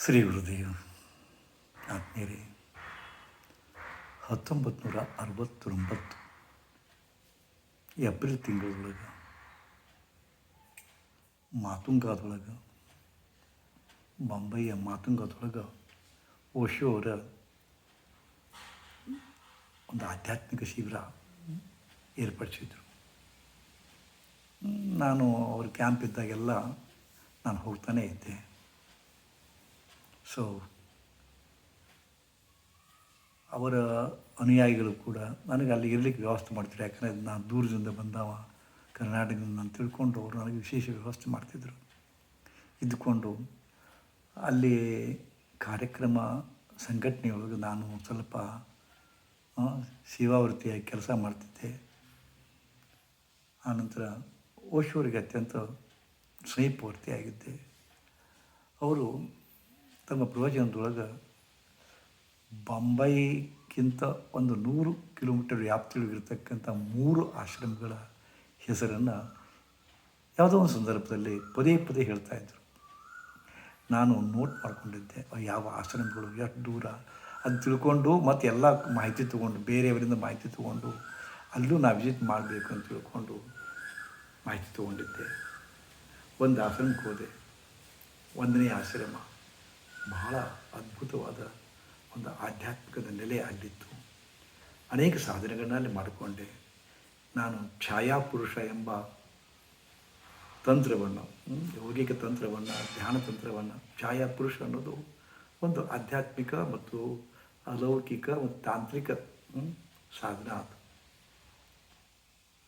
ಶ್ರೀ ಗುರುದೇವ್, ಆತ್ಮೀಯರೇ ಹತ್ತೊಂಬತ್ತು ನೂರ ಅರವತ್ತೊಂಬತ್ತು ಏಪ್ರಿಲ್ ತಿಂಗಳೊಳಗೆ, ಮಾತುಂಗಾದೊಳಗೆ, ಬಾಂಬೆಯ ಮಾತುಂಗಾದೊಳಗೆ ಓಶೋ ಅವರ ಒಂದು ಆಧ್ಯಾತ್ಮಿಕ ಶಿಬಿರ ಏರ್ಪಡಿಸಿದ್ರು. ನಾನು ಅವ್ರ ಕ್ಯಾಂಪ್ ಇದ್ದಾಗೆಲ್ಲ ನಾನು ಹೋಗ್ತಾನೇ ಇದ್ದೆ. ಸೊ ಅವರ ಅನುಯಾಯಿಗಳು ಕೂಡ ನನಗೆ ಅಲ್ಲಿ ಇರಲಿಕ್ಕೆ ವ್ಯವಸ್ಥೆ ಮಾಡ್ತಿದ್ರು. ಯಾಕಂದರೆ ನಾನು ದೂರದಿಂದ ಬಂದವ, ಕರ್ನಾಟಕದಿಂದ ನಾನು ತಿಳ್ಕೊಂಡು ಅವರು ನನಗೆ ವಿಶೇಷ ವ್ಯವಸ್ಥೆ ಮಾಡ್ತಿದ್ದರು ಇದ್ದುಕೊಂಡು ಅಲ್ಲಿ ಕಾರ್ಯಕ್ರಮ ಸಂಘಟನೆಯೊಳಗೆ ನಾನು ಸ್ವಲ್ಪ ಸೇವಾವೃತ್ತಿಯಾಗಿ ಕೆಲಸ ಮಾಡ್ತಿದ್ದೆ. ಆನಂತರ ಓಶೋರಿಗೆ ಅತ್ಯಂತ ಸ್ನೇಹಪೂರ್ತಿಯಾಗಿದ್ದೆ ಅವರು ತಮ್ಮ ಪ್ರವಚನದೊಳಗೆ ಬಂಬೈಗಿಂತ ಒಂದು ನೂರು ಕಿಲೋಮೀಟರ್ ವ್ಯಾಪ್ತಿಯೊಳಗಿರ್ತಕ್ಕಂಥ ಮೂರು ಆಶ್ರಮಗಳ ಹೆಸರನ್ನು ಯಾವುದೋ ಒಂದು ಸಂದರ್ಭದಲ್ಲಿ ಪದೇ ಪದೇ ಹೇಳ್ತಾ ಇದ್ದರು ನಾನು ನೋಟ್ ಮಾಡಿಕೊಂಡಿದ್ದೆ ಯಾವ ಆಶ್ರಮಗಳು, ಎಷ್ಟು ದೂರ ಅದು ತಿಳ್ಕೊಂಡು ಮತ್ತು ಎಲ್ಲ ಮಾಹಿತಿ ತೊಗೊಂಡು, ಬೇರೆಯವರಿಂದ ಮಾಹಿತಿ ತೊಗೊಂಡು, ಅಲ್ಲೂ ನಾ ವಿಸಿಟ್ ಮಾಡಬೇಕು ಅಂತ ತಿಳ್ಕೊಂಡು ಮಾಹಿತಿ ತೊಗೊಂಡಿದ್ದೆ. ಒಂದು ಆಶ್ರಮಕ್ಕೆ ಹೋದೆ, ಒಂದನೇ ಆಶ್ರಮ. ಬಹಳ ಅದ್ಭುತವಾದ ಒಂದು ಆಧ್ಯಾತ್ಮಿಕದ ನೆಲೆ ಅಲ್ಲಿತ್ತು ಅನೇಕ ಸಾಧನೆಗಳನ್ನಲ್ಲಿ ಮಾಡಿಕೊಂಡೆ. ನಾನು ಛಾಯಾಪುರುಷ ಎಂಬ ತಂತ್ರವನ್ನು ಯೋಗಿಕ ತಂತ್ರವನ್ನು, ಧ್ಯಾನ ತಂತ್ರವನ್ನು, ಛಾಯಾಪುರುಷ ಅನ್ನೋದು ಒಂದು ಆಧ್ಯಾತ್ಮಿಕ ಮತ್ತು ಅಲೌಕಿಕ ಮತ್ತು ತಾಂತ್ರಿಕ ಸಾಧನ ಅದು.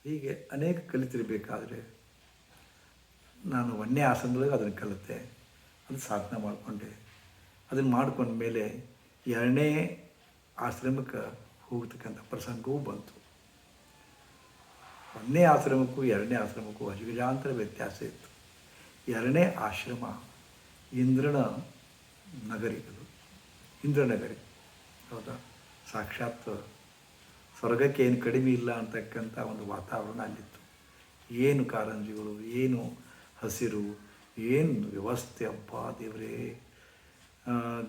ಹೀಗೆ ಅನೇಕ ಕಲಿತಿರಬೇಕಾದ್ರೆ ನಾನು ಒಂದೇ ಆಸನದೊಳಗೆ ಅದನ್ನು ಕಲಿತೆ, ಅದು ಸಾಧನೆ ಮಾಡಿಕೊಂಡೆ. ಅದನ್ನು ಮಾಡ್ಕೊಂಡ ಮೇಲೆ ಎರಡನೇ ಆಶ್ರಮಕ್ಕೆ ಹೋಗ್ತಕ್ಕಂಥ ಪ್ರಸಂಗವೂ ಬಂತು. ಒಂದನೇ ಆಶ್ರಮಕ್ಕೂ ಎರಡನೇ ಆಶ್ರಮಕ್ಕೂ ಅಜಗಜಾಂತರ ವ್ಯತ್ಯಾಸ ಇತ್ತು. ಎರಡನೇ ಆಶ್ರಮ ಇಂದ್ರನ ನಗರಿ ಅದು. ಇಂದ್ರನಗರಿ. ಹೌದಾ? ಸಾಕ್ಷಾತ್ ಸ್ವರ್ಗಕ್ಕೆ ಏನು ಕಡಿಮೆ ಇಲ್ಲ ಅಂತಕ್ಕಂಥ ಒಂದು ವಾತಾವರಣ ಅಲ್ಲಿತ್ತು. ಏನು ಕಾರಂಜಿಗಳು, ಏನು ಹಸಿರು, ಏನು ವ್ಯವಸ್ಥೆ ಅಪ್ಪ ದೇವರೇ!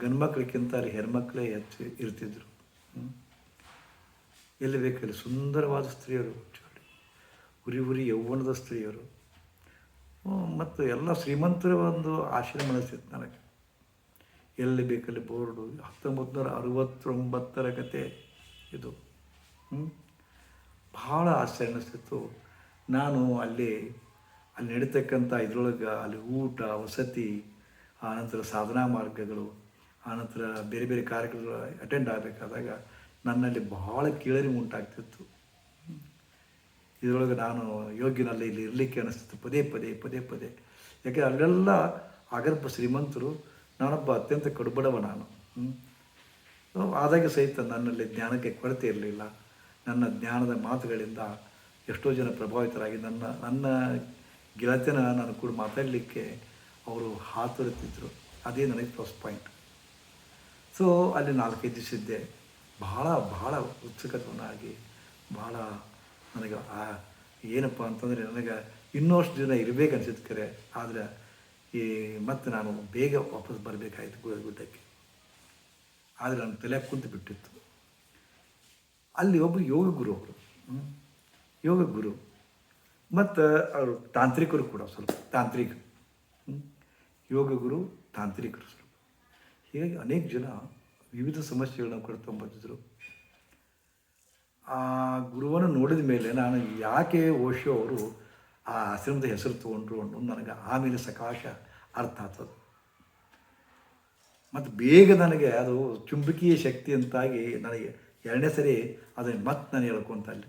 ಗಂಡ್ಮಕ್ಳಿಗಿಂತ ಅಲ್ಲಿ ಹೆಣ್ಮಕ್ಳೇ ಹೆಚ್ಚು ಇರ್ತಿದ್ರು. ಎಲ್ಲಿ ಬೇಕಲ್ಲಿ ಸುಂದರವಾದ ಸ್ತ್ರೀಯರು ಉರಿ ಉರಿ ಯೌವನದ ಸ್ತ್ರೀಯರು. ಮತ್ತು ಎಲ್ಲ ಶ್ರೀಮಂತರ ಒಂದು ಆಶ್ರಮ ಅನಿಸ್ತಿತ್ತು ನನಗೆ. ಎಲ್ಲಿ ಬೇಕಲ್ಲಿ ಬೋರ್ಡು ಹತ್ತೊಂಬತ್ತು ಅರವತ್ತೊಂಬತ್ತರ ಕತೆ ಇದು. ಭಾಳ ಆಶ್ಚರ್ಯ ಅನ್ನಿಸ್ತಿತ್ತು ನಾನು ಅಲ್ಲಿ ಅಲ್ಲಿ ನಡೀತಕ್ಕಂಥ ಇದ್ರೊಳಗೆ ಅಲ್ಲಿ ಊಟ, ವಸತಿ ಆನಂತರ ಸಾಧನಾ ಮಾರ್ಗಗಳು ಆನಂತರ ಬೇರೆ ಬೇರೆ ಕಾರ್ಯಕ್ರಮಗಳು ಅಟೆಂಡ್ ಆಗಬೇಕಾದಾಗ ನನ್ನಲ್ಲಿ ಬಹಳ ಕೀಳರಿಮೆ ಉಂಟಾಗ್ತಿತ್ತು. ಇದರೊಳಗೆ ನಾನು ಯೋಗ್ಯನಲ್ಲಿ ಇಲ್ಲಿ ಇರಲಿಕ್ಕೆ ಅನಿಸ್ತಿತ್ತು. ಪದೇ ಪದೇ ಪದೇ ಪದೇ. ಯಾಕೆ ಅಲ್ಲೆಲ್ಲ ಅಗರ್ಭ ಶ್ರೀಮಂತರು, ನಾನೊಬ್ಬ ಅತ್ಯಂತ ಕಡುಬಡವ ನಾನು. ಆದಾಗ ಸಹಿತ ನನ್ನಲ್ಲಿ ಜ್ಞಾನಕ್ಕೆ ಕೊರತೆ ಇರಲಿಲ್ಲ. ನನ್ನ ಜ್ಞಾನದ ಮಾತುಗಳಿಂದ ಎಷ್ಟೋ ಜನ ಪ್ರಭಾವಿತರಾಗಿ ನನ್ನ ನನ್ನ ಗೆಳತಿನ ನಾನು ಕೂಡ ಮಾತಾಡಲಿಕ್ಕೆ ಅವರು ಹಾತೊರೆತಿದ್ರು. ಅದೇ ನನಗೆ ಪ್ಲಸ್ ಪಾಯಿಂಟ್ ಸೊ ಅಲ್ಲಿ ನಾಲ್ಕೈದು ದಿವಸ ಇದ್ದೆ. ಭಾಳ ಭಾಳ ಉತ್ಸುಕತನಾಗಿ ಭಾಳ ನನಗೆ, ಆ, ಏನಪ್ಪ ಅಂತಂದರೆ ನನಗೆ ಇನ್ನಷ್ಟು ದಿನ ಇರಬೇಕು ಅನ್ಸಿತ್ತು ಕರೆ. ಆದರೆ ಈ, ಮತ್ತೆ ನಾನು ಬೇಗ ವಾಪಸ್ ಬರಬೇಕಾಯ್ತು ಗುಡ್ಡಕ್ಕೆ ಆದರೆ ನನ್ನ ತಲೆ ಕುಂತು ಬಿಟ್ಟಿತ್ತು. ಅಲ್ಲಿ ಒಬ್ಬರು ಯೋಗ ಗುರು ಅವರು ಯೋಗ ಗುರು. ಮತ್ತು ಅವರು ತಾಂತ್ರಿಕರು ಕೂಡ ಸ್ವಲ್ಪ, ತಾಂತ್ರಿಕ. ಯೋಗ ಗುರು ತಾಂತ್ರಿಕರು. ಹೀಗೆ ಹೀಗಾಗಿ ಅನೇಕ ಜನ ವಿವಿಧ ಸಮಸ್ಯೆಗಳನ್ನ ಕೂಡ ತೊಂಬತ್ತಿದ್ರು ಆ ಗುರುವನ್ನು ನೋಡಿದ ಮೇಲೆ ನಾನು ಯಾಕೆ ಓಶೋ ಅವರು ಆ ಆಶ್ರಮದ ಹೆಸರು ತೊಗೊಂಡ್ರು ಅನ್ನೋದು ನನಗೆ ಆಮೇಲೆ ಸಕಾಶ ಅರ್ಥ ಆಗ್ತದೆ. ಮತ್ತು ಬೇಗ ನನಗೆ ಅದು ಚುಂಬಕೀಯ ಶಕ್ತಿ ಅಂತಾಗಿ ನನಗೆ ಎರಡನೇ ಸರಿ ಅದನ್ನು ಮತ್ತೆ ನಾನು ಹೇಳ್ಕೊಂತ ಅಲ್ಲಿ.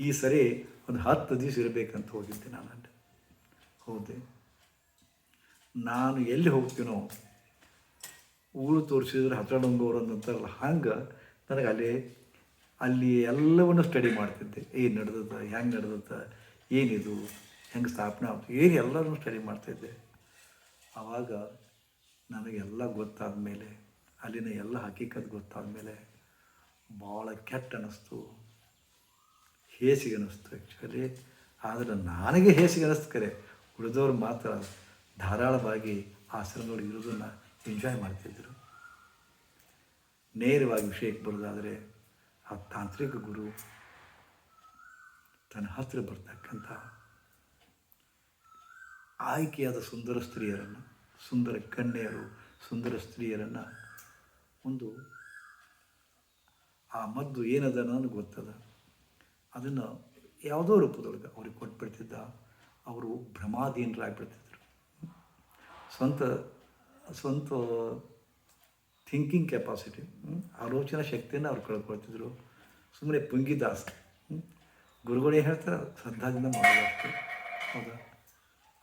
ಈ ಸರಿ ಒಂದು ಹತ್ತು ದಿವಸ ಇರಬೇಕಂತ ಹೋಗಿದ್ದೆ ನಾನು ಅಲ್ಲಿ. ಹೌದೆ. ನಾನು ಎಲ್ಲಿ ಹೋಗ್ತೀನೋ ಊರು ತೋರಿಸಿದ್ರೆ ಹತ್ರಡಂಗವ್ರು ಅಂತಾರಲ್ಲ ಹಂಗೆ ನನಗೆ ಅಲ್ಲಿ ಅಲ್ಲಿ ಎಲ್ಲವನ್ನು ಸ್ಟಡಿ ಮಾಡ್ತಿದ್ದೆ. ಏನು ನಡೆದತ್ತ ಹೆಂಗೆ ನಡೆದತ್ತ ಏನಿದು, ಹೆಂಗೆ ಸ್ಥಾಪನೆ ಆಗ್ತದೆ ಏನು ಎಲ್ಲರೂ ಸ್ಟಡಿ ಮಾಡ್ತಿದ್ದೆ. ಆವಾಗ ನನಗೆಲ್ಲ ಗೊತ್ತಾದ ಮೇಲೆ ಅಲ್ಲಿನ ಎಲ್ಲ ಹಕೀಕತ್ ಗೊತ್ತಾದ ಮೇಲೆ ಭಾಳ ಕೆಟ್ಟ ಅನ್ನಿಸ್ತು ಹೇಸಿಗೆ ಅನ್ನಿಸ್ತು ಆ್ಯಕ್ಚುಲಿ ಆದರೆ ನನಗೆ ಹೇಸಿಗೆ ಅನ್ನಿಸ್ತು ಕರೆ ಉಳಿದವ್ರು ಮಾತ್ರ ಧಾರಾಳವಾಗಿ ಆಶ್ರಮದೊಳಗೆ ಇರೋದನ್ನು ಎಂಜಾಯ್ ಮಾಡ್ತಿದ್ದರು ನೇರವಾಗಿ ವಿಷಯಕ್ಕೆ ಬರೋದಾದರೆ ಆ ತಾಂತ್ರಿಕ ಗುರು ತನ್ನ ಹತ್ತಿರ ಬರ್ತಕ್ಕಂಥ ಆಯ್ಕೆಯಾದ ಸುಂದರ ಸ್ತ್ರೀಯರನ್ನು, ಸುಂದರ ಕನ್ಯೆಯರು, ಸುಂದರ ಸ್ತ್ರೀಯರನ್ನು ಒಂದು ಆ ಮದ್ದು ಏನದ ನನಗೆ ಗೊತ್ತದ. ಅದನ್ನು ಯಾವುದೋ ರೂಪದೊಳಗೆ ಅವ್ರಿಗೆ ಕೊಟ್ಬಿಡ್ತಿದ್ದ, ಅವರು ಭ್ರಮಾಧೀನರಾಗ್ಬಿಡ್ತಿದ್ರು ಸ್ವಂತ ಸ್ವಂತ ಥಿಂಕಿಂಗ್ ಕೆಪಾಸಿಟಿ ಆಲೋಚನಾ ಶಕ್ತಿಯನ್ನು ಅವ್ರು ಕಳ್ಕೊಳ್ತಿದ್ರು. ಸುಮ್ಮನೆ ಪುಂಗಿದಾಸ ಗುರುಗಳೇ ಹೇಳ್ತಾರೆ ಶ್ರದ್ಧಾದಿಂದ ಮಾಡೋದಷ್ಟು ಹೌದಾ?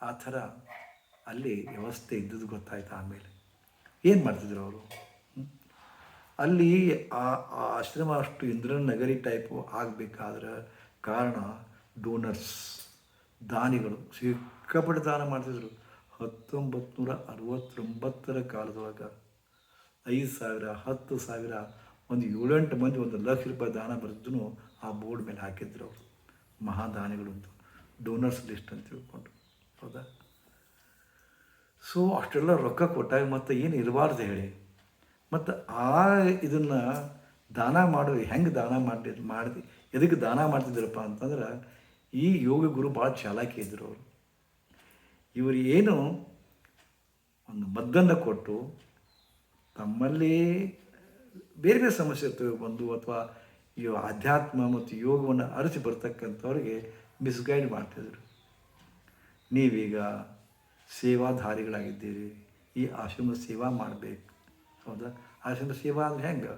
ಆ ಥರ ಅಲ್ಲಿ ವ್ಯವಸ್ಥೆ ಇದ್ದದ್ದು ಗೊತ್ತಾಯ್ತು ಆಮೇಲೆ. ಏನು ಮಾಡ್ತಿದ್ರು ಅವರು? ಅಲ್ಲಿ ಆ ಆ ಆಶ್ರಮ ಅಷ್ಟು ಇಂದ್ರನ ನಗರಿ ಟೈಪು ಆಗಬೇಕಾದ್ರೆ ಕಾರಣ ಡೋನರ್ಸ್ ದಾನಿಗಳು. ಸಿಕ್ಕಾಪಟ್ಟೆ ದಾನ ಮಾಡ್ತಿದ್ರು. ಹತ್ತೊಂಬತ್ತು ನೂರ ಅರವತ್ತೊಂಬತ್ತರ ಕಾಲದೊಳಗೆ ಐದು ಸಾವಿರ, ಹತ್ತು ಸಾವಿರ, ಒಂದು ಏಳೆಂಟು ಮಂದಿ, ಒಂದು ಲಕ್ಷ ರೂಪಾಯಿ ದಾನ ಬರೆದೂ ಆ ಬೋರ್ಡ್ ಮೇಲೆ ಹಾಕಿದ್ರು ಅವರು. ಮಹಾದಾನಿಗಳು ಅಂತ. ಡೋನರ್ಸ್ ಲಿಸ್ಟ್ ಅಂತ ತಿಳ್ಕೊಂಡು. ಹೌದಾ? ಸೊ, ಅಷ್ಟೆಲ್ಲ ರೊಕ್ಕ ಕೊಟ್ಟಾಗ ಮತ್ತೆ ಏನು ಇರಬಾರ್ದು ಹೇಳಿ. ಮತ್ತು ಆ ಇದನ್ನು ದಾನ ಮಾಡೋ ಹೆಂಗೆ ದಾನ ಮಾಡಿ ಮಾಡಿದೆ ಎದಕ್ಕೆ ದಾನ ಮಾಡ್ತಿದ್ರಪ್ಪ ಅಂತಂದ್ರೆ, ಈ ಯೋಗ ಗುರು ಭಾಳ ಚಾಲಾಕಿ ಇದ್ದರು ಅವರು. ಇವರು ಏನು ಒಂದು ಮದ್ದನ್ನು ಕೊಟ್ಟು ತಮ್ಮಲ್ಲಿ ಬೇರೆ ಬೇರೆ ಸಮಸ್ಯೆ ಬಂದು ಅಥವಾ ಈ ಆಧ್ಯಾತ್ಮ ಮತ್ತು ಯೋಗವನ್ನು ಅರಸಿ ಬರ್ತಕ್ಕಂಥವ್ರಿಗೆ ಮಿಸ್ಗೈಡ್ ಮಾಡ್ತಿದ್ರು. ನೀವೀಗ ಸೇವಾಧಾರಿಗಳಾಗಿದ್ದೀರಿ, ಈ ಆಶ್ರಮದ ಸೇವಾ ಮಾಡಬೇಕು. ಹೌದಾ? ಆಶ್ರಮ ಸೇವಾ ಅಂದ್ರೆ ಹೆಂಗೆ?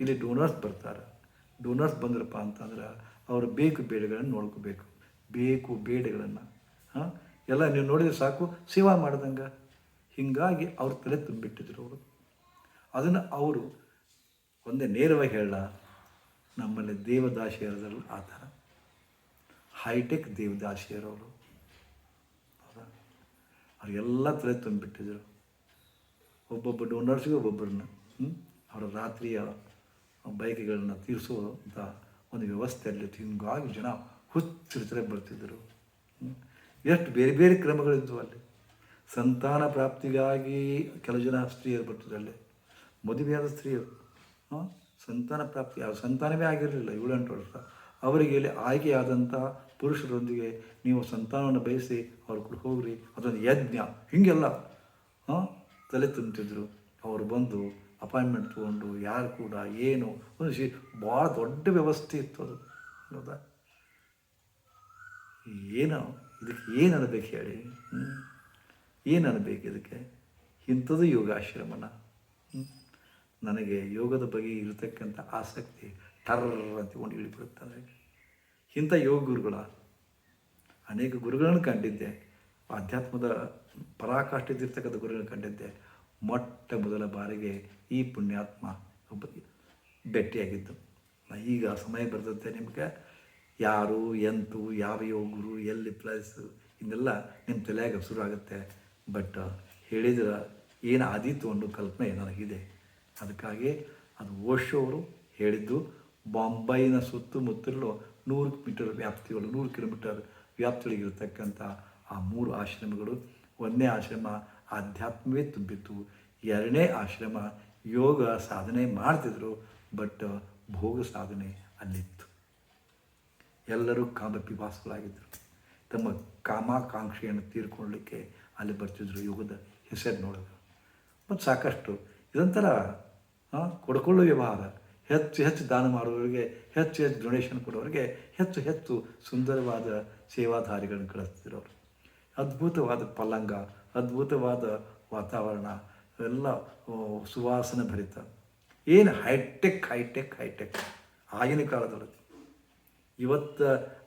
ಇಲ್ಲಿ ಡೋನರ್ಸ್ ಬರ್ತಾರೆ. ಡೋನರ್ಸ್ ಬಂದ್ರಪ್ಪ ಅಂತಂದ್ರೆ ಅವರು ಬೇಕು ಬೇಡಗಳನ್ನು ನೋಡ್ಕೋಬೇಕು. ಬೇಕು ಬೇಡಗಳನ್ನು, ಹಾಂ? ಎಲ್ಲ ನೀವು ನೋಡಿದರೆ ಸಾಕು, ಸೇವಾ ಮಾಡ್ದಂಗೆ. ಹೀಗಾಗಿ ಅವ್ರ ತಲೆ ತುಂಬಿಟ್ಟಿದ್ರು ಅವರು. ಅದನ್ನು ಅವರು ಒಂದೇ ನೇರವಾಗಿ ಹೇಳ, ನಮ್ಮಲ್ಲಿ ದೇವದಾಸಿಯರದಲ್ಲಿ ಆ ಥರ ಹೈಟೆಕ್ ದೇವದಾಸಿಯರವರು ಹೌದಾ? ಅವ್ರಿಗೆಲ್ಲ ತಲೆ ತುಂಬಿಟ್ಟಿದ್ರು. ಒಬ್ಬೊಬ್ಬ ಡೋನರ್ಸ್ಗೆ ಒಬ್ಬೊಬ್ಬರನ್ನ? ಅವರ ರಾತ್ರಿಯ ಬೈಕ್ಗಳನ್ನ ತೀರಿಸುವಂಥ ಒಂದು ವ್ಯವಸ್ಥೆಯಲ್ಲಿ ಹಿಂಗಾಗಿ ಜನ ಹುಚ್ಚಿರ್ತಾರೆ ಬರ್ತಿದ್ದರು? ಎಷ್ಟು ಬೇರೆ ಬೇರೆ ಕ್ರಮಗಳಿದ್ದವು ಅಲ್ಲಿ. ಸಂತಾನ ಪ್ರಾಪ್ತಿಗಾಗಿ ಕೆಲವು ಜನ ಸ್ತ್ರೀಯರು ಬರ್ತಿದ್ರು ಅಲ್ಲಿ. ಮದುವೆಯಾದ ಸ್ತ್ರೀಯರು. ಸಂತಾನ ಪ್ರಾಪ್ತಿ ಯಾವ ಸಂತಾನವೇ ಆಗಿರಲಿಲ್ಲ ಏಳೆಂಟು ವರ್ಷ. ಅವರಿಗೆ ಇಲ್ಲಿ ಆಯ್ಕೆಯಾದಂಥ ಪುರುಷರೊಂದಿಗೆ ನೀವು ಸಂತಾನವನ್ನು ಬಯಸಿ ಅವ್ರ ಕೂಡ ಹೋಗ್ರಿ, ಅದೊಂದು ಯಜ್ಞ. ಹೀಗೆಲ್ಲ, ಹಾಂ, ತಲೆ ತುಂಬ್ತಿದ್ರು. ಅವರು ಬಂದು ಅಪಾಯಿಂಟ್ಮೆಂಟ್ ತೊಗೊಂಡು ಯಾರು ಕೂಡ ಏನು, ಒಂದು ಶಿ, ಭಾಳ ದೊಡ್ಡ ವ್ಯವಸ್ಥೆ ಇತ್ತು ಅದು. ಹೌದಾ? ಏನು? ಇದಕ್ಕೆ ಏನು ಅನ್ಬೇಕು ಹೇಳಿ? ಏನು ಅನ್ಬೇಕು ಇದಕ್ಕೆ? ಇಂಥದ್ದು ಯೋಗಾಶ್ರಮನ? ನನಗೆ ಯೋಗದ ಬಗ್ಗೆ ಇರತಕ್ಕಂಥ ಆಸಕ್ತಿ ಟರ್ರ ಒಂದು ಇಳಿಬಿಡುತ್ತೆ ನನಗೆ ಇಂಥ ಯೋಗ ಗುರುಗಳ, ಅನೇಕ ಗುರುಗಳನ್ನು ಕಂಡಿದ್ದೆ. ಆಧ್ಯಾತ್ಮದ ಪರಾಕಾಷ್ಠದಿರ್ತಕ್ಕಂಥ ಗುರುಗಳನ್ನು ಕಂಡಿದ್ದೆ. ಮೊಟ್ಟ ಮೊದಲ ಬಾರಿಗೆ ಈ ಪುಣ್ಯಾತ್ಮ ಒಬ್ಬ ಭೇಟಿಯಾಗಿದ್ದು ಈಗ ಸಮಯ ಬರ್ತದೆ ನಿಮ್ಗೆ. ಯಾರು, ಎಂತು ಯಾವ ಯೋಗರು ಗುರು, ಎಲ್ಲಿ ಪ್ಲಸ್ ಇದೆಲ್ಲ ನಿಮ್ಮ ತಲೆಯಾಗ ಶುರು ಆಗುತ್ತೆ. ಬಟ್ ಹೇಳಿದ್ರೆ ಏನು ಆದೀತು ಅನ್ನೋ ಕಲ್ಪನೆ ನನಗಿದೆ. ಅದಕ್ಕಾಗಿ ಅದು ಓಶೋ ಅವರು ಹೇಳಿದ್ದು, ಬಾಂಬೈನ ಸುತ್ತಮುತ್ತಲು ನೂರು ಮೀಟರ್ ವ್ಯಾಪ್ತಿಗಳು ನೂರು ಕಿಲೋಮೀಟರ್ ವ್ಯಾಪ್ತಿಗಳಿಗಿರ್ತಕ್ಕಂಥ ಆ ಮೂರು ಆಶ್ರಮಗಳು ಒಂದನೇ ಆಶ್ರಮ ಆಧ್ಯಾತ್ಮವೇ ತುಂಬಿತ್ತು, ಎರಡನೇ ಆಶ್ರಮ ಯೋಗ ಸಾಧನೆ ಮಾಡ್ತಿದ್ರು ಬಟ್ ಭೋಗ ಸಾಧನೆ ಅಲ್ಲಿತ್ತು ಎಲ್ಲರೂ ಕಾಮ ಪಿಪಾಸುಗಳಾಗಿದ್ದರು ತಮ್ಮ ಕಾಮಾಕಾಂಕ್ಷೆಯನ್ನು ತೀರ್ಕೊಳ್ಳಲಿಕ್ಕೆ ಅಲ್ಲಿ ಬರ್ತಿದ್ರು ಯುಗದ ಹೆಸರು ನೋಡೋದು. ಮತ್ತು ಸಾಕಷ್ಟು ಇದೊಂಥರ ಕೊಡ್ಕೊಳ್ಳೋ ವ್ಯವಹಾರ. ಹೆಚ್ಚು ಹೆಚ್ಚು ದಾನ ಮಾಡುವವರಿಗೆ, ಹೆಚ್ಚು ಹೆಚ್ಚು ಡೊನೇಷನ್ ಕೊಡೋರಿಗೆ ಹೆಚ್ಚು ಹೆಚ್ಚು ಸುಂದರವಾದ ಸೇವಾಧಾರಿಗಳನ್ನು ಕಳಿಸ್ತಿದ್ರು ಅವರು ಅದ್ಭುತವಾದ ಪಲ್ಲಂಗ, ಅದ್ಭುತವಾದ ವಾತಾವರಣ, ಎಲ್ಲ ಸುವಾಸನೆ ಭರಿತ. ಏನು ಹೈಟೆಕ್ ಹೈಟೆಕ್ ಹೈಟೆಕ್ ಆಗಿನ ಕಾಲದೊಳಗೆ. ಇವತ್ತು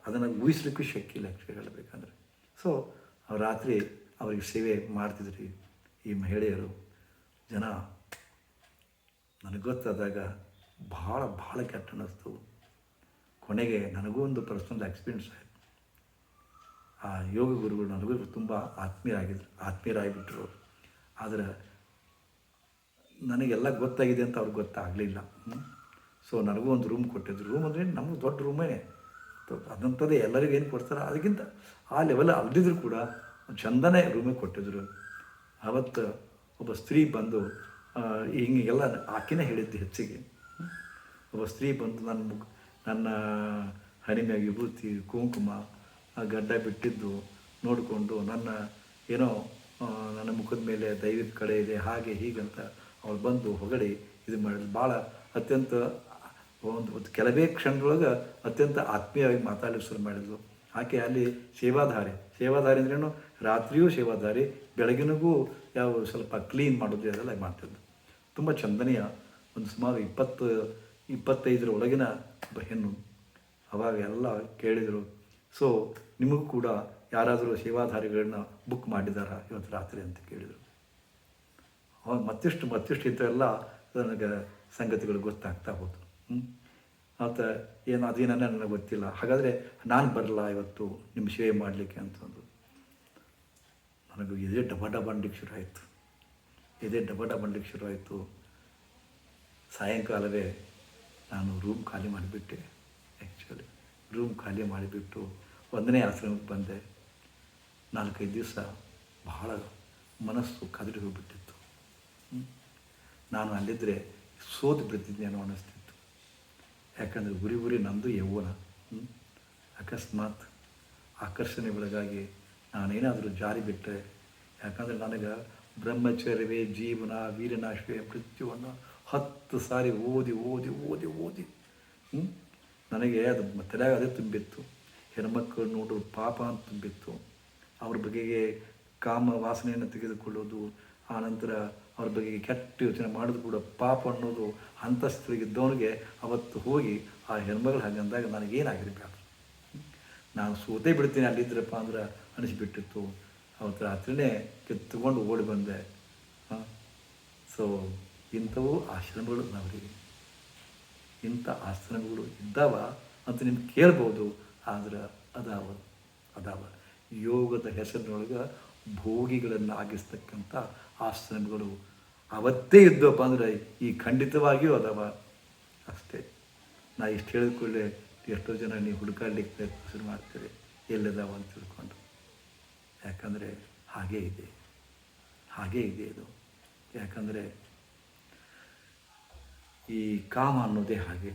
ಅದನ್ನು ಊಹಿಸ್ಲಿಕ್ಕೂ ಶಕ್ತಿ ಇಲ್ಲ ಆ್ಯಕ್ಚುಲಿ ಹೇಳಬೇಕಂದ್ರೆ ಸೊ ರಾತ್ರಿ ಅವರಿಗೆ ಸೇವೆ ಮಾಡ್ತಿದ್ರಿ ಈ ಮಹಿಳೆಯರು. ಜನ ನನಗೆ ಗೊತ್ತಾದಾಗ ಭಾಳ ಭಾಳ ಕೆಟ್ಟ ಅನ್ನಿಸ್ತು. ಕೊನೆಗೆ ನನಗೂ ಒಂದು ಪರ್ಸನಲ್ ಎಕ್ಸ್ಪೀರಿಯನ್ಸ್ ಆಯಿತು. ಆ ಯೋಗ ಗುರುಗಳು ನನಗೂ ತುಂಬ ಆತ್ಮೀಯರಾಗಿದ್ರು ಆತ್ಮೀಯರಾಗಿಬಿಟ್ರು. ಆದರೆ ನನಗೆಲ್ಲ ಗೊತ್ತಾಗಿದೆ ಅಂತ ಅವ್ರಿಗೆ ಗೊತ್ತಾಗಲಿಲ್ಲ. ಸೊ ನನಗೂ ಒಂದು ರೂಮ್ ಕೊಟ್ಟಿದ್ರು. ರೂಮ್ ಅಂದರೆ ನಮಗೆ ದೊಡ್ಡ ರೂಮೇ ಅದಂಥದ್ದೇ ಎಲ್ಲರಿಗೂ ಏನು ಕೊಡ್ತಾರೆ? ಅದಕ್ಕಿಂತ ಆ ಲೆವೆಲ್ ಅಲ್ದಿದ್ರು ಕೂಡ ಚಂದನೇ ರೂಮಿಗೆ ಕೊಟ್ಟಿದ್ರು. ಅವತ್ತು ಒಬ್ಬ ಸ್ತ್ರೀ ಬಂದು ಹಿಂಗೆಲ್ಲ ಆಕೆನೇ ಹೇಳಿದ್ದು ಹೆಚ್ಚಿಗೆ. ಒಬ್ಬ ಸ್ತ್ರೀ ಬಂದು ನನ್ನ ಮುಖ, ನನ್ನ ಹಣೆ ಮ್ಯಾಗ ವಿಭೂತಿ, ಕುಂಕುಮ ಗಡ್ಡ ಬಿಟ್ಟಿದ್ದು ನೋಡಿಕೊಂಡು ನನ್ನ ಏನೋ ನನ್ನ ಮುಖದ ಮೇಲೆ ದೈವಿಕ ಕಡೆ ಇದೆ, ಹಾಗೆ ಹೀಗಂತ ಅವಳು ಬಂದು ಹೊಗಳಿ ಇದು ಮಾಡಿದ್ರು ಭಾಳ ಅತ್ಯಂತ ಒಂದು ಒಂದು ಕೆಲವೇ ಕ್ಷಣದೊಳಗೆ ಅತ್ಯಂತ ಆತ್ಮೀಯವಾಗಿ ಮಾತಾಡಲಿಕ್ಕೆ ಶುರು ಮಾಡಿದ್ಲು. ಆಕೆ ಅಲ್ಲಿ ಸೇವಾಧಾರಿ. ಸೇವಾಧಾರಿ ಅಂದ್ರೇನು ರಾತ್ರಿಯೂ ಸೇವಾಧಾರಿ, ಬೆಳಗಿನಗೂ ಯಾವ ಸ್ವಲ್ಪ ಕ್ಲೀನ್ ಮಾಡೋದು ಅದೆಲ್ಲ ಮಾಡ್ತಿದ್ಲು. ತುಂಬ ಚಂದನೆಯ ಒಂದು ಸುಮಾರು ಇಪ್ಪತ್ತು ಇಪ್ಪತ್ತೈದರ ಒಳಗಿನ ಒಬ್ಬ ಹೆಣ್ಣು. ಅವಾಗ ಎಲ್ಲ ಕೇಳಿದರು, ಸೊ, ನಿಮಗೂ ಕೂಡ ಯಾರಾದರೂ ಸೇವಾಧಾರಿಗಳನ್ನ ಬುಕ್ ಮಾಡಿದಾರಾ ಇವತ್ತು ರಾತ್ರಿ? ಅಂತ ಕೇಳಿದರು. ಅವಾಗ ಮತ್ತಿಷ್ಟು ಮತ್ತಿಷ್ಟು ಇಂಥವೆಲ್ಲ ನನಗೆ ಸಂಗತಿಗಳು ಗೊತ್ತಾಗ್ತಾ ಹೋತು. ಮತ್ತು ಏನು ಅದೇನ ನನಗೆ ಗೊತ್ತಿಲ್ಲ. ಹಾಗಾದರೆ ನಾನು ಬರಲ್ಲ ಇವತ್ತು ನಿಮ್ಮ ಸೇವೆ ಮಾಡಲಿಕ್ಕೆ ಅಂತಂದು ನನಗೆ ಎದೆ ಡಬ ಡಬ ಅನ್ಲಿಕ್ಕೆ ಶುರು ಆಯಿತು. ಎದೆ ಡಬ ಡಬ ಅನ್ಲಿಕ್ಕೆ ಶುರು ಆಯಿತು. ಸಾಯಂಕಾಲವೇ ನಾನು ರೂಮ್ ಖಾಲಿ ಮಾಡಿಬಿಟ್ಟೆ ಆ್ಯಕ್ಚುಲಿ ರೂಮ್ ಖಾಲಿ ಮಾಡಿಬಿಟ್ಟು ಒಂದನೇ ಆಶ್ರಮಕ್ಕೆ ಬಂದೆ. ನಾಲ್ಕೈದು ದಿವಸ ಬಹಳ ಮನಸ್ಸು ಕದಡಿ ಹೋಗಿಬಿಟ್ಟಿತ್ತು. ನಾನು ಅಲ್ಲಿದ್ದರೆ ಸೋತು ಬಿಡ್ತಿದ್ದೇನೋ ಅನ್ನಿಸ್ತಿತ್ತು ಯಾಕಂದರೆ ಉರಿ ಉರಿ ನಂದು ಯೌವನ. ಅಕಸ್ಮಾತ್ ಆಕರ್ಷಣೆ ಒಳಗಾಗಿ ನಾನೇನಾದರೂ ಜಾರಿ ಬಿಟ್ಟರೆ ಯಾಕಂದರೆ ನನಗೆ ಬ್ರಹ್ಮಚರ್ಯವೇ ಜೀವನ, ವೀರನಾಶವೇ ಮೃತ್ಯುವನ್ನು ಹತ್ತು ಸಾರಿ ಓದಿ ಓದಿ ಓದಿ ಓದಿ ನನಗೆ ಅದು ತಲೆಯಾಗ ಅದೇ ತುಂಬಿತ್ತು. ಹೆಣ್ಮಕ್ಕಳು ನೋಡು, ಪಾಪ ಅಂತ ತುಂಬಿತ್ತು. ಅವ್ರ ಬಗೆಗೆ ಕಾಮ ವಾಸನೆಯನ್ನು ತೆಗೆದುಕೊಳ್ಳೋದು ಆನಂತರ ಅವ್ರ ಬಗ್ಗೆ ಕೆಟ್ಟ ಯೋಚನೆ ಮಾಡೋದು ಕೂಡ ಪಾಪ ಅನ್ನೋದು ಅಂತಸ್ತರಿಗಿದ್ದವನಿಗೆ ಅವತ್ತು ಹೋಗಿ ಆ ಹೆಣ್ಮಗಳು ಹಾಗಂದಾಗ ನನಗೇನಾಗಿರ್ಬೇಕು? ನಾನು ಸೂತೆ ಬಿಡ್ತೀನಿ ಅಲ್ಲಿದ್ರಪ್ಪ ಅಂದ್ರೆ ಅನಿಸ್ಬಿಟ್ಟಿತ್ತು. ಅವತ್ತು ರಾತ್ರಿನೇ ಕಿತ್ತುಕೊಂಡು ಓಡಿ ಬಂದೆ. ಸೊ ಇಂಥವು ಆಶ್ರಮಗಳು ನಾವರಿಗೆ. ಇಂಥ ಆಶ್ರಮಗಳು ಇದ್ದಾವ ಅಂತ ನಿಮ್ಗೆ ಕೇಳ್ಬೋದು. ಆದ್ರೆ ಅದಾವ ಅದಾವ. ಯೋಗದ ಹೆಸರಿನೊಳಗೆ ಭೋಗಿಗಳನ್ನು ಆಗಿಸ್ತಕ್ಕಂಥ ಆಶ್ರಮಗಳು ಅವತ್ತೇ ಇದ್ದವಪ್ಪ ಅಂದ್ರೆ ಈ ಖಂಡಿತವಾಗಿಯೂ ಅದಾವ ಅಷ್ಟೇ ನಾ ಇಷ್ಟು ಹೇಳಿದ ಕೂಡಲೇ ಎಷ್ಟೋ ಜನ ನೀವು ಹುಡುಕಾಡ್ಲಿಕ್ಕೆ ಪ್ರಯತ್ನ ಶುರು ಮಾಡ್ತೀರಿ, ಎಲ್ಲಿದಾವ ಅಂತ ತಿಳ್ಕೊಂಡು ಯಾಕಂದರೆ ಹಾಗೇ ಇದೆ ಹಾಗೇ ಇದೆ ಇದು ಯಾಕಂದರೆ ಈ ಕಾಮ ಅನ್ನೋದೇ ಹಾಗೆ?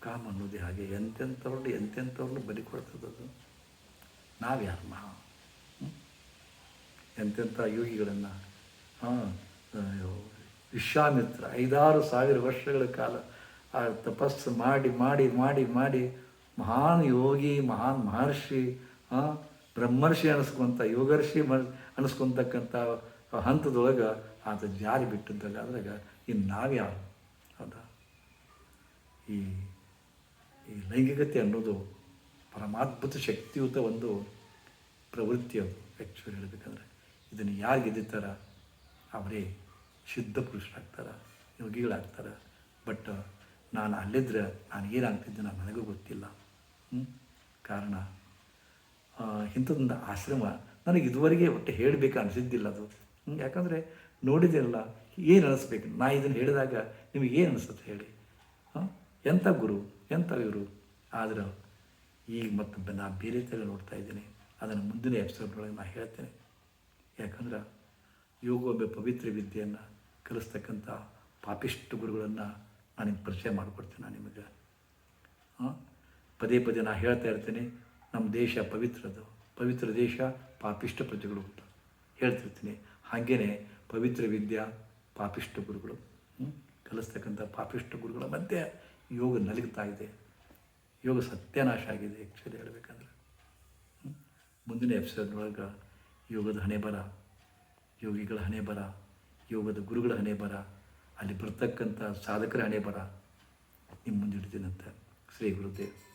ಕಾಮ ಅನ್ನೋದೇ ಹಾಗೆ ಎಂತೆಂಥವ್ರನ್ನ ಎಂತೆಂಥವ್ರನ್ನ ಬಲಿ ಕೊಡ್ತದದು ನಾವು ಹ್ಮ್? ಎಂತೆಂಥ ಯೋಗಿಗಳನ್ನು? ವಿಶ್ವಾಮಿತ್ರ, ಐದಾರು ಸಾವಿರ ವರ್ಷಗಳ ಕಾಲ, ಆ, ತಪಸ್ಸು ಮಾಡಿ ಮಾಡಿ ಮಾಡಿ ಮಾಡಿ, ಮಹಾನ್ ಯೋಗಿ, ಮಹಾನ್ ಮಹರ್ಷಿ ಬ್ರಹ್ಮರ್ಷಿ ಅನಿಸ್ಕೊಂತ, ಯೋಗರ್ಷಿ ಮ, ಅನಿಸ್ಕೊಂತಕ್ಕಂಥ ಹಂತದೊಳಗೆ ಆತ ಜಾರಿ ಬಿಟ್ಟಿದ್ದಾಗ ಅದ್ರಾಗ ಇನ್ನು ನಾವ್ಯಾರು? ಅದ. ಈ ಈ ಲೈಂಗಿಕತೆ ಅನ್ನೋದು ಪರಮಾದ್ಭುತ ಶಕ್ತಿಯುತ ಒಂದು ಪ್ರವೃತ್ತಿ ಅದು ಆ್ಯಕ್ಚುಲಿ ಹೇಳಬೇಕಂದ್ರೆ. ಇದನ್ನು ಯಾರು ಗೆದ್ದಿರ್ತಾರ? ಅವರೇ ಶುದ್ಧ ಪುರುಷರಾಗ್ತಾರೆ ಯೋಗಿಗಳಾಗ್ತಾರೆ. ಬಟ್ ನಾನು ಅಲ್ಲಿದ್ದರೆ ನಾನು ಏನಾಗ್ತಿದ್ದೆ ನಾನು ನನಗೂ ಗೊತ್ತಿಲ್ಲ? ಕಾರಣ ಇಂಥದ್ದೊಂದು ಆಶ್ರಮ ನನಗೆ ಇದುವರೆಗೆ ಒಟ್ಟು ಹೇಳಬೇಕು ಅನಿಸಿದ್ದಿಲ್ಲ ಅದು. ಯಾಕಂದರೆ ನೋಡಿದಿರಲ್ಲ ಏನು ಅನಿಸ್ಬೇಕು? ನಾ ಇದನ್ನು ಹೇಳಿದಾಗ ನಿಮಗೆ ಏನು ಅನಿಸುತ್ತೆ ಹೇಳಿ? ಹಾಂ? ಎಂಥ ಗುರು ಎಂಥ ಇವರು? ಆದ್ರೆ ಈಗ ಮತ್ತು ನಾ ಬೇರೆ ಥರ ನೋಡ್ತಾ ಇದ್ದೀನಿ. ಅದನ್ನು ಮುಂದಿನ ಎಪಿಸೋಡ್ನೊಳಗೆ ನಾನು ಹೇಳ್ತೇನೆ. ಯಾಕಂದ್ರೆ ಯೋಗ ಒಬ್ಬ ಪವಿತ್ರ ವಿದ್ಯೆಯನ್ನು ಕಲಿಸ್ತಕ್ಕಂಥ ಪಾಪಿಷ್ಟು ಗುರುಗಳನ್ನು ನಾನು ನಿಮ್ಗೆ ಪರಿಚಯ ಮಾಡಿಕೊಡ್ತೀನಿ ನಾನು ನಿಮಗೆ. ಪದೇ ಪದೇ ನಾನು ಹೇಳ್ತಾ ಇರ್ತೀನಿ, ನಮ್ಮ ದೇಶ ಪವಿತ್ರದು ಪವಿತ್ರ ದೇಶ ಪಾಪಿಷ್ಟ ಪ್ರಜೆಗಳು ಅಂತ ಹೇಳ್ತಿರ್ತೀನಿ. ಹಾಗೇನೆ ಪವಿತ್ರ ವಿದ್ಯಾ ಪಾಪಿಷ್ಟ ಗುರುಗಳು? ಕಲಿಸ್ತಕ್ಕಂಥ ಪಾಪಿಷ್ಟ ಗುರುಗಳ ಮಧ್ಯೆ ಯೋಗ ನಲುಗ್ತಾ ಇದೆ. ಯೋಗ ಸತ್ಯನಾಶ ಆಗಿದೆ ಆ್ಯಕ್ಚುಲಿ ಹೇಳಬೇಕಂದ್ರೆ? ಮುಂದಿನ ಎಪಿಸೋಡ್ನೊಳಗೆ ಯೋಗದ ಹಣೆ ಬರ, ಯೋಗಿಗಳ ಹಣೆ ಬರ, ಯೋಗದ ಗುರುಗಳ ಹಣೆ ಬರ, ಅಲ್ಲಿ ಬರ್ತಕ್ಕಂಥ ಸಾಧಕರ ಹಣೆ ಬರ ನಿಮ್ಮ ಮುಂದೆ ಇಡ್ತೀನಂತೆ ಶ್ರೀ ಗುರುದೇವ್.